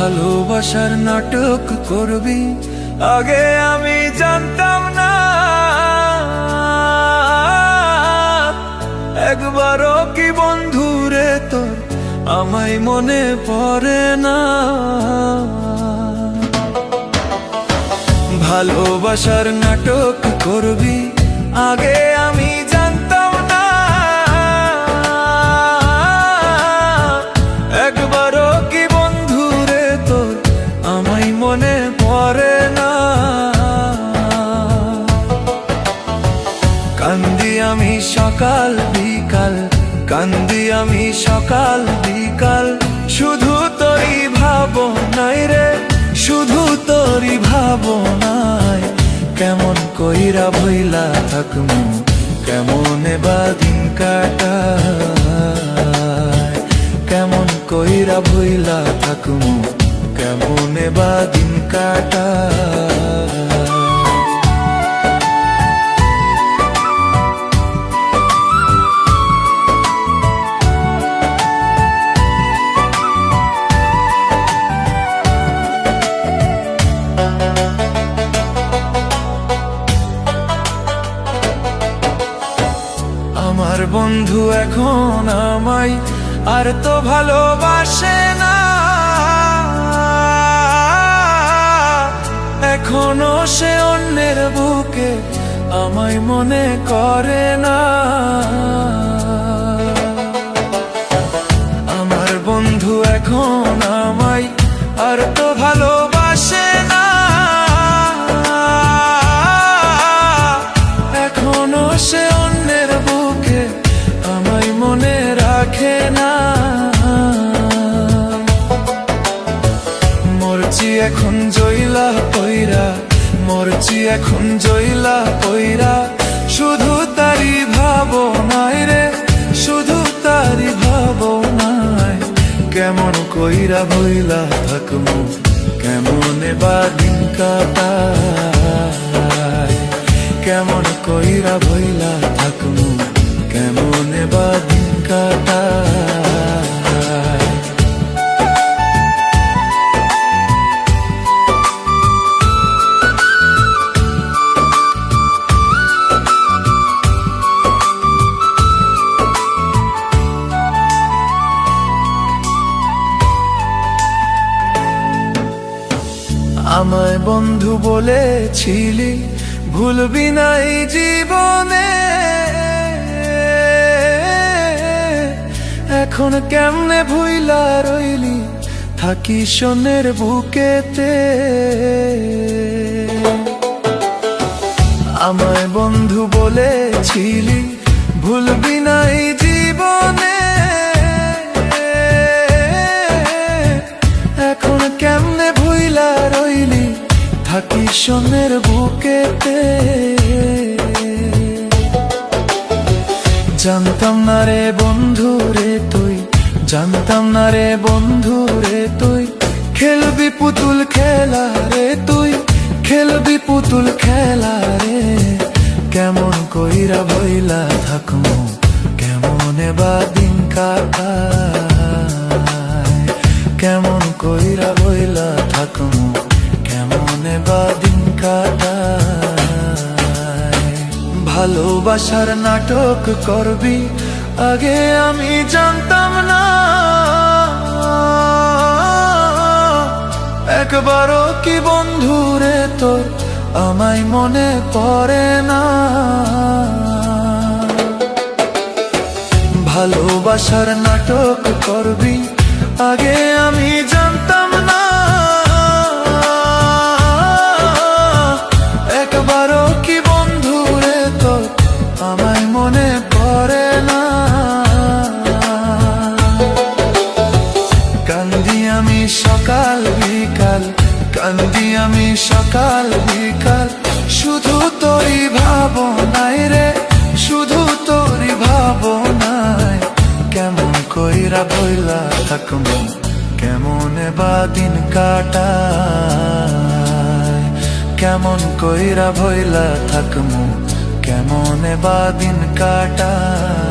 ভালোবাসার নাটক করবি? আগে আমি জানতাম না। একবারও কি বন্ধু রে তোর আমায় মনে পড়ে না? ভালোবাসার নাটক করবি? আগে আমি কান্দি আমি সকাল বিকাল, কান্দি আমি সকাল বিকাল। শুধু তোরই ভাবনাই রে, শুধু তোরই ভাবনাই। কেমন কইরা ভইলা থাকমু, কেমন বা দিন কাটায়। কেমন কইরা ভইলা থাকমু, কেমন বা দিন আমার বন্ধু এখন আমায় আর তো ভালোবাসে না। এখনও সে অন্যের বুকে আমায় মনে করে না। আমার বন্ধু এখন আমায় আর তো ভালোবাসে এখন জইলা পইরা শুধু তারি ভাবনায় রে, শুধু তারি ভাবনায়। কেমন কইরা বইলা থাকমু, কেমনে বা দিন কাটায়। কেমন কইরা বইলা থাকমু, কেমনে বা দিন কাটায়। আমায় বন্ধু বলেছিলি, ভুলবি না এই জীবনে। এখন কেমনে ভুইলা রইলি থাকি সোনের বুকেতে। আমায় বন্ধু বলেছিলি, ভুলবি না এই জীবনে। না রে বন্ধু রে তুই, জানতাম না রে বন্ধু রে তুই। খেলবি পুতুল খেলা রে তুই, খেলবি পুতুল খেলা রে। কেমন কইরা বইলা থাকমু, কেমন বা দিন কাটায়। কেমন কইরা বইলা থাকমু, কেমন বা দিন কাটায়। ভালোবাসার নাটক করবি আগে আমি জানতাম না। একবারও কি বন্ধু রে তোর আমায় মনে পড়ে না। ভালোবাসার নাটক করবি, আগে আমি জানতাম সকাল বিকাল, শুধু তোরই ভাবনায় রে, শুধু তোরই ভাবনায়। কেমন কইরা বইলা থাকব কেমন বা দিন কাটায়। কেমন কইরা বইলা থাকমু, কেমন বা দিন কাটায়।